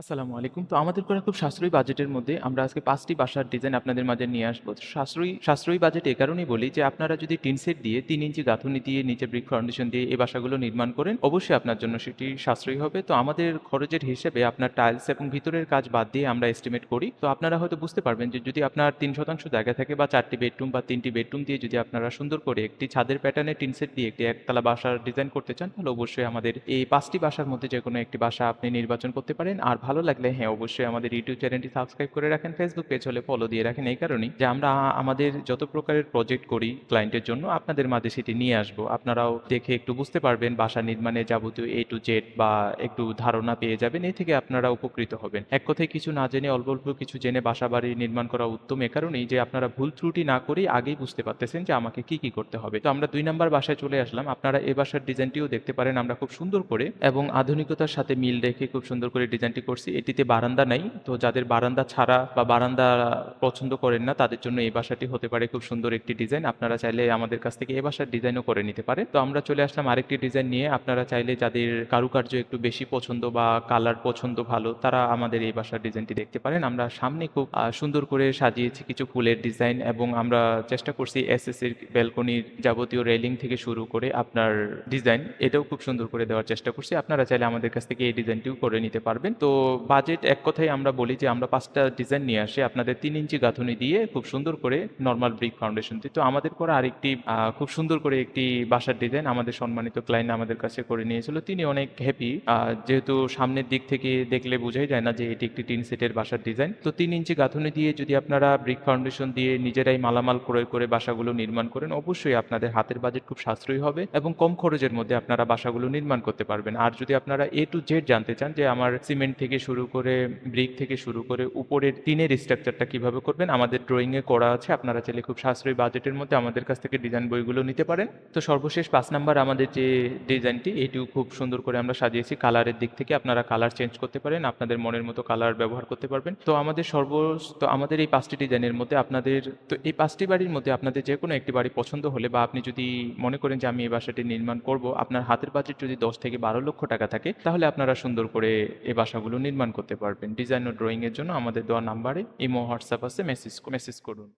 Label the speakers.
Speaker 1: আসসালামু আলাইকুম। তো আমাদের করা খুব সাশ্রয়ী বাজেটের মধ্যে আমরা আজকে পাঁচটি বাসার ডিজাইন আপনাদের মাঝে নিয়ে আসব। সাশ্রয়ী সাশ্রয়ী বাজেট এ কারণেই বলি যে আপনারা যদি টিন সেট দিয়ে তিন ইঞ্চি গাঁথুনি দিয়ে নিচে ব্রিক ফাউন্ডেশন দিয়ে এই বাসাগুলো নির্মাণ করেন, অবশ্যই আপনার জন্য সেটি সাশ্রয়ী হবে। তো আমাদের খরচের হিসেবে আপনার টাইলস এবং ভিতরের কাজ বাদ দিয়ে আমরা এস্টিমেট করি। তো আপনারা হয়তো বুঝতে পারবেন যে যদি আপনার তিন শতাংশ জায়গা থাকে বা চারটি বেডরুম বা তিনটি বেডরুম দিয়ে যদি আপনারা সুন্দর করে একটি ছাদের প্যাটার্নের টিন সেট দিয়ে একটি একতলা বাসার ডিজাইন করতে চান, তাহলে অবশ্যই আমাদের এই পাঁচটি বাসার মধ্যে যে কোনো একটি বাসা আপনি নির্বাচন করতে পারেন। আর ভালো লাগলে হ্যাঁ, অবশ্যই আমাদের ইউটিউব চ্যানেলটি সাবস্ক্রাইব করে রাখেন। ফেসবুক পেজ হলে ফলো দিয়ে রাখেন এই কারণেই যে আমরা আমাদের যত প্রকারের প্রজেক্ট করি ক্লায়েন্টের জন্য আপনাদের মাঝে সেটি নিয়ে আসব। আপনারাও দেখে একটু বুঝতে পারবেন বাসা নির্মাণে যাবতীয় এ টু জেড বা একটু ধারণা পেয়ে যাবেন। এ থেকে আপনারা উপকৃত হবেন। এক কথায় কিছু না জেনে অল্প, অল্প কিছু জেনে বাসা বাড়ি নির্মাণ করা উত্তম এ কারণেই যে আপনারা ভুল ত্রুটি না করেই আগেই বুঝতে পারতেছেন যে আমাকে কি, কি করতে হবে। তো আমরা দুই নাম্বার বাসায় চলে আসলাম। আপনারা এ বাসার ডিজাইনটিও দেখতে পারেন আমরা খুব সুন্দর করে এবং আধুনিকতার সাথে মিল রেখে খুব সুন্দর করে ডিজাইনটি করছি। এটিতে বারান্দা নাই। তো যাদের বারান্দা ছাড়া বা বারান্দা পছন্দ করেন না, তাদের জন্য এই বাসাটি হতে পারে খুব সুন্দর একটি ডিজাইন। আপনারা চাইলে আমাদের কাছ থেকে এ বাসার ডিজাইনও করে নিতে পারে তো আমরা চলে আসলাম আরেকটি ডিজাইন নিয়ে। আপনারা চাইলে যাদের কারুকার্য একটু বেশি পছন্দ বা কালার পছন্দ ভালো, তারা আমাদের এই বাসার ডিজাইনটি দেখতে পারেন। আমরা সামনে খুব সুন্দর করে সাজিয়েছি কিছু ফুলের ডিজাইন এবং আমরা চেষ্টা করছি এসএসসির ব্যালকনির যাবতীয় রেলিং থেকে শুরু করে আপনার ডিজাইন, এটাও খুব সুন্দর করে দেওয়ার চেষ্টা করছি। আপনারা চাইলে আমাদের কাছ থেকে এই ডিজাইনটিও করে নিতে পারবেন। তো বাজেট এক কথায় আমরা বলি যে আমরা পাঁচটা ডিজাইন নিয়ে আসি আপনাদের তিন ইঞ্চি গাঁথুনি দিয়ে খুব সুন্দর করে নর্মাল ব্রিক ফাউন্ডেশন দিয়ে। তো আমাদের করা আরেকটি খুব সুন্দর করে একটি বাসার ডিজাইন আমাদের সম্মানিত ক্লায়েন্ট আমাদের কাছে করে নিয়েছিল। তিনি অনেক হ্যাপি যেহেতু সামনের দিক থেকে দেখলে বোঝাই যায় না যে এটি একটি টিন সেটের বাসার ডিজাইন। তো তিন ইঞ্চি গাঁথুনি দিয়ে যদি আপনারা ব্রিক ফাউন্ডেশন দিয়ে নিজেরাই মালামাল ক্রয় করে বাসাগুলো নির্মাণ করেন, অবশ্যই আপনাদের হাতের বাজেট খুব সাশ্রয়ী হবে এবং কম খরচের মধ্যে আপনারা বাসাগুলো নির্মাণ করতে পারবেন। আর যদি আপনারা এ টু জেড জানতে চান যে আমার সিমেন্ট থেকে শুরু করে ব্রিক থেকে শুরু করে উপরের টিনের স্ট্রাকচারটা কীভাবে করবেন আমাদের ড্রয়িংয়ে করা আছে। আপনারা চাইলে খুব সাশ্রয়ী বাজেটের মধ্যে আমাদের কাছ থেকে ডিজাইন বইগুলো নিতে পারেন। তো সর্বশেষ পাঁচ নাম্বার আমাদের যে ডিজাইনটি এটিও খুব সুন্দর করে আমরা সাজিয়েছি। কালারের দিক থেকে আপনারা কালার চেঞ্জ করতে পারেন। আপনাদের মনের মতো কালার ব্যবহার করতে পারবেন। তো আমাদের সর্ব তো আমাদের এই পাঁচটি ডিজাইনের মধ্যে আপনাদের তো এই পাঁচটি বাড়ির মধ্যে আপনাদের যে কোনো একটি বাড়ি পছন্দ হলে বা আপনি যদি মনে করেন যে আমি এই বাসাটি নির্মাণ করব, আপনার হাতের বাজেট যদি ১০ থেকে ১২ লক্ষ টাকা থাকে তাহলে আপনারা সুন্দর করে এই বাসাগুলো নির্মাণ করতে পারবেন। ডিজাইন ও ড্রয়িংয়ের জন্য আমাদের দেওয়া নাম্বারে ইমো, হোয়াটসঅ্যাপ আছে মেসেজ মেসেজ করুন।